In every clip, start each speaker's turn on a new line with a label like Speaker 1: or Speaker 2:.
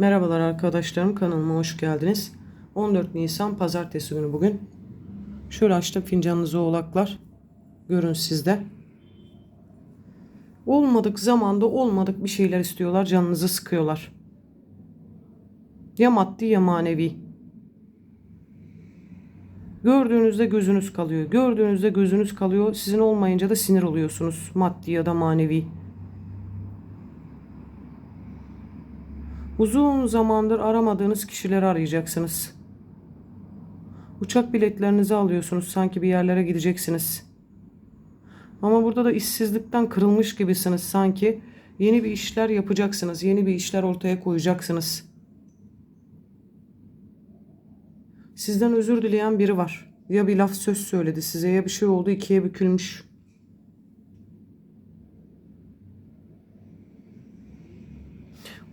Speaker 1: Merhabalar arkadaşlarım kanalıma hoş geldiniz. 14 Nisan pazartesi günü bugün. Şöyle açtım fincanınızı oğlaklar. Görün sizde. Olmadık zamanda olmadık bir şeyler istiyorlar canınızı sıkıyorlar. Ya maddi ya manevi. Gördüğünüzde gözünüz kalıyor. Gördüğünüzde gözünüz kalıyor. Sizin olmayınca da sinir oluyorsunuz. Maddi ya da manevi. Uzun zamandır aramadığınız kişileri arayacaksınız. Uçak biletlerinizi alıyorsunuz sanki bir yerlere gideceksiniz. Ama burada da işsizlikten kırılmış gibisiniz sanki. Yeni bir işler yapacaksınız. Yeni bir işler ortaya koyacaksınız. Sizden özür dileyen biri var. Ya bir laf söz söyledi size ya bir şey oldu ikiye bükülmüş.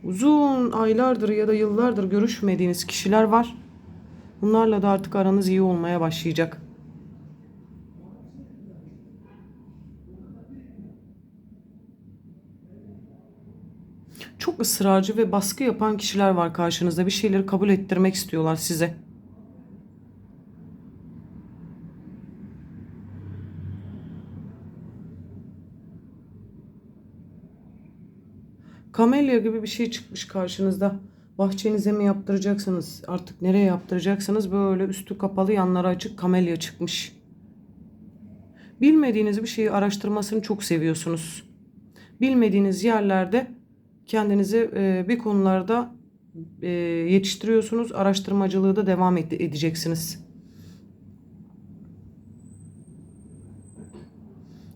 Speaker 1: Uzun aylardır ya da yıllardır görüşmediğiniz kişiler var. Bunlarla da artık aranız iyi olmaya başlayacak. Çok ısrarcı ve baskı yapan kişiler var karşınızda. Bir şeyleri kabul ettirmek istiyorlar size. Kamelya gibi bir şey çıkmış karşınızda. Bahçenize mi yaptıracaksınız? Artık nereye yaptıracaksınız? Böyle üstü kapalı yanları açık kamelya çıkmış. Bilmediğiniz bir şeyi araştırmasını çok seviyorsunuz. Bilmediğiniz yerlerde kendinizi e, bir konularda e, yetiştiriyorsunuz. Araştırmacılığı da devam ed- edeceksiniz.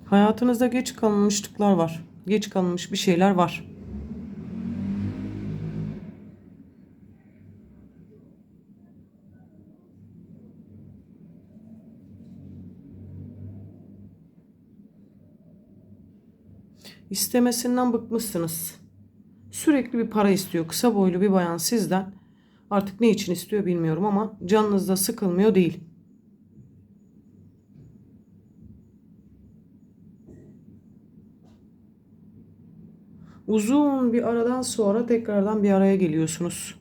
Speaker 1: Hayatınızda geç kalınmışlıklar var. Geç kalınmış bir şeyler var. İstemesinden bıkmışsınız. Sürekli bir para istiyor. Kısa boylu bir bayan sizden. Artık ne için istiyor bilmiyorum ama canınızda sıkılmıyor değil. Uzun bir aradan sonra tekrardan bir araya geliyorsunuz.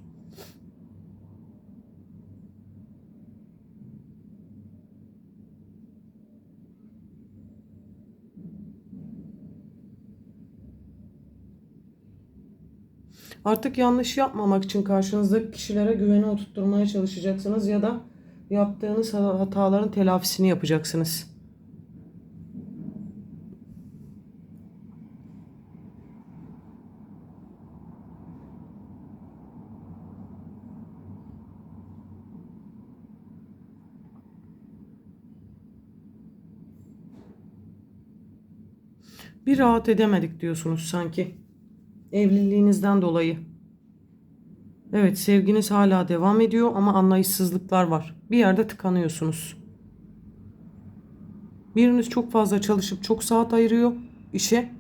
Speaker 1: Artık yanlış yapmamak için karşınızdaki kişilere güveni oturtturmaya çalışacaksınız ya da yaptığınız hataların telafisini yapacaksınız. Bir rahat edemedik diyorsunuz sanki. Evliliğinizden dolayı. Evet sevginiz hala devam ediyor ama anlayışsızlıklar var. Bir yerde tıkanıyorsunuz. Biriniz çok fazla çalışıp çok saat ayırıyor işe.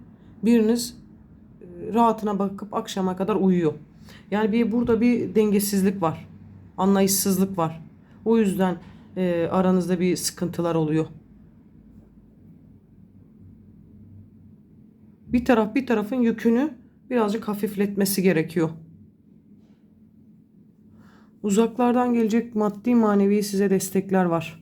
Speaker 1: Biriniz e, rahatına bakıp akşama kadar uyuyor. Yani bir burada bir dengesizlik var. Anlayışsızlık var. O yüzden e, aranızda bir sıkıntılar oluyor. Bir taraf bir tarafın yükünü birazcık hafifletmesi gerekiyor. Uzaklardan gelecek maddi manevi size destekler var.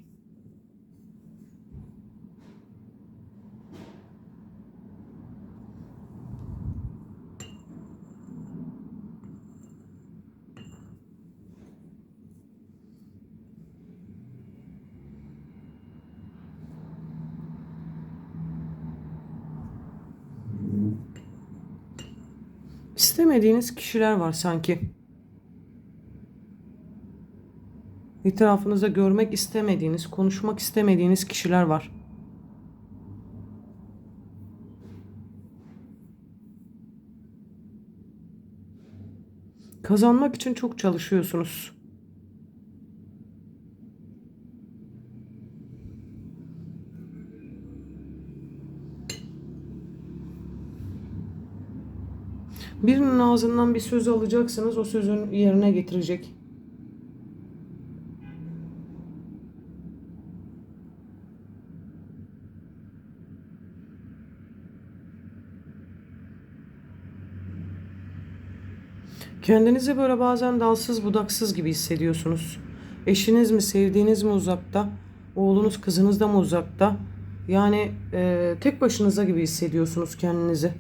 Speaker 1: İstemediğiniz kişiler var sanki. Etrafınızda görmek istemediğiniz, konuşmak istemediğiniz kişiler var. Kazanmak için çok çalışıyorsunuz. Birinin ağzından bir söz alacaksınız, o sözün yerine getirecek. Kendinizi böyle bazen dalsız budaksız gibi hissediyorsunuz. Eşiniz mi, sevdiğiniz mi uzakta? Oğlunuz, kızınız da mı uzakta? Yani e, tek başınıza gibi hissediyorsunuz kendinizi.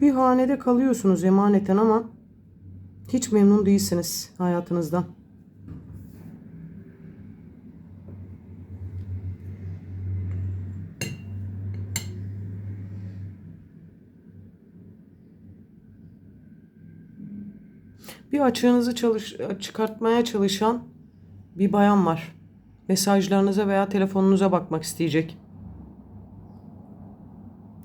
Speaker 1: Bir hanede kalıyorsunuz emaneten ama hiç memnun değilsiniz hayatınızdan. Bir açığınızı çalış çıkartmaya çalışan bir bayan var. Mesajlarınıza veya telefonunuza bakmak isteyecek.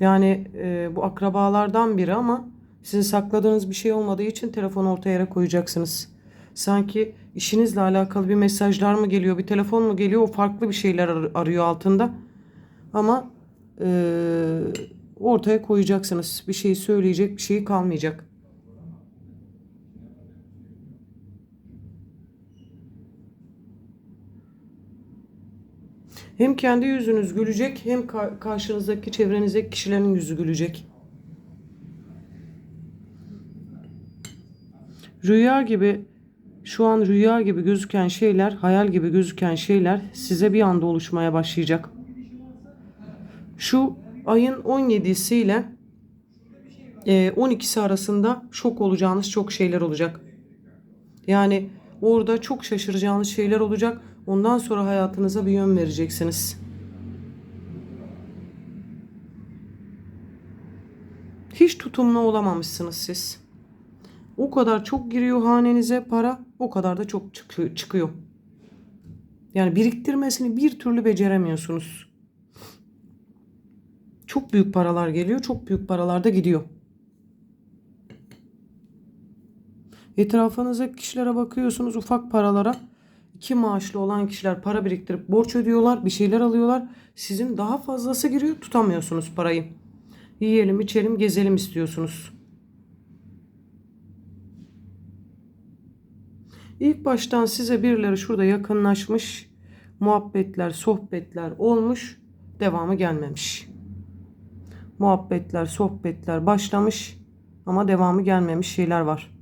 Speaker 1: Yani e, bu akrabalardan biri ama sizin sakladığınız bir şey olmadığı için telefonu ortaya yere koyacaksınız. Sanki işinizle alakalı bir mesajlar mı geliyor, bir telefon mu geliyor, o farklı bir şeyler ar- arıyor altında. Ama e, ortaya koyacaksınız. Bir şeyi söyleyecek, bir şey kalmayacak. Hem kendi yüzünüz gülecek hem ka- karşınızdaki çevrenizdeki kişilerin yüzü gülecek. Rüya gibi şu an rüya gibi gözüken şeyler, hayal gibi gözüken şeyler size bir anda oluşmaya başlayacak. Şu ayın 17'si ile e, 12'si arasında şok olacağınız çok şeyler olacak. Yani orada çok şaşıracağınız şeyler olacak. Ondan sonra hayatınıza bir yön vereceksiniz. Hiç tutumlu olamamışsınız siz. O kadar çok giriyor hanenize para, o kadar da çok çıkıyor. Yani biriktirmesini bir türlü beceremiyorsunuz. Çok büyük paralar geliyor, çok büyük paralar da gidiyor. Etrafınızdaki kişilere bakıyorsunuz ufak paralara. İki maaşlı olan kişiler para biriktirip borç ödüyorlar, bir şeyler alıyorlar. Sizin daha fazlası giriyor, tutamıyorsunuz parayı. Yiyelim, içelim, gezelim istiyorsunuz. İlk baştan size birileri şurada yakınlaşmış, muhabbetler, sohbetler olmuş, devamı gelmemiş. Muhabbetler, sohbetler başlamış ama devamı gelmemiş şeyler var.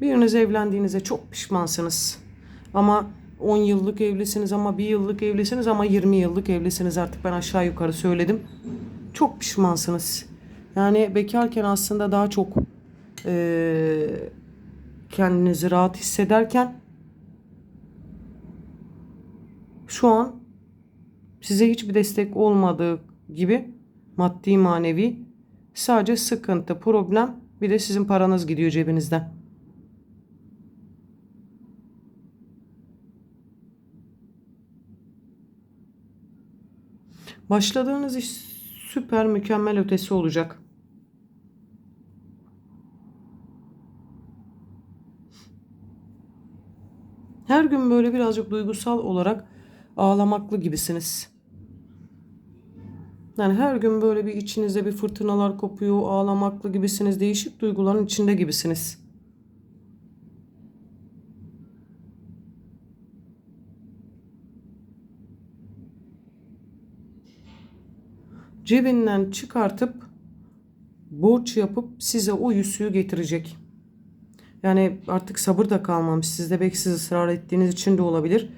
Speaker 1: Biriniz evlendiğinize çok pişmansınız. Ama 10 yıllık evlisiniz ama 1 yıllık evlisiniz ama 20 yıllık evlisiniz artık ben aşağı yukarı söyledim. Çok pişmansınız. Yani bekarken aslında daha çok eee, kendinizi rahat hissederken şu an size hiçbir destek olmadığı gibi maddi manevi sadece sıkıntı, problem bir de sizin paranız gidiyor cebinizden. Başladığınız iş süper mükemmel ötesi olacak. Her gün böyle birazcık duygusal olarak ağlamaklı gibisiniz. Yani her gün böyle bir içinizde bir fırtınalar kopuyor, ağlamaklı gibisiniz, değişik duyguların içinde gibisiniz. Cebinden çıkartıp borç yapıp size o yüzüğü getirecek. Yani artık sabır da kalmamış. Sizde belki siz ısrar ettiğiniz için de olabilir.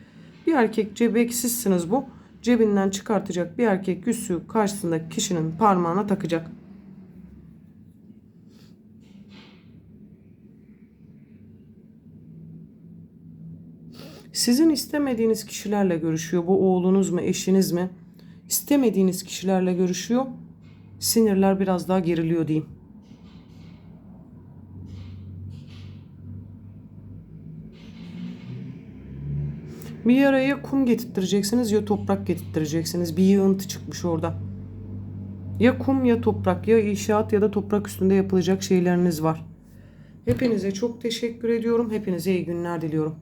Speaker 1: Bir erkek cebeksizsiniz bu. Cebinden çıkartacak bir erkek yüzüğü karşısındaki kişinin parmağına takacak. Sizin istemediğiniz kişilerle görüşüyor. Bu oğlunuz mu, eşiniz mi? İstemediğiniz kişilerle görüşüyor. Sinirler biraz daha geriliyor diyeyim. Bir yere ya kum getirttireceksiniz ya toprak getirttireceksiniz. Bir yığıntı çıkmış orada. Ya kum ya toprak ya inşaat ya da toprak üstünde yapılacak şeyleriniz var. Hepinize çok teşekkür ediyorum. Hepinize iyi günler diliyorum.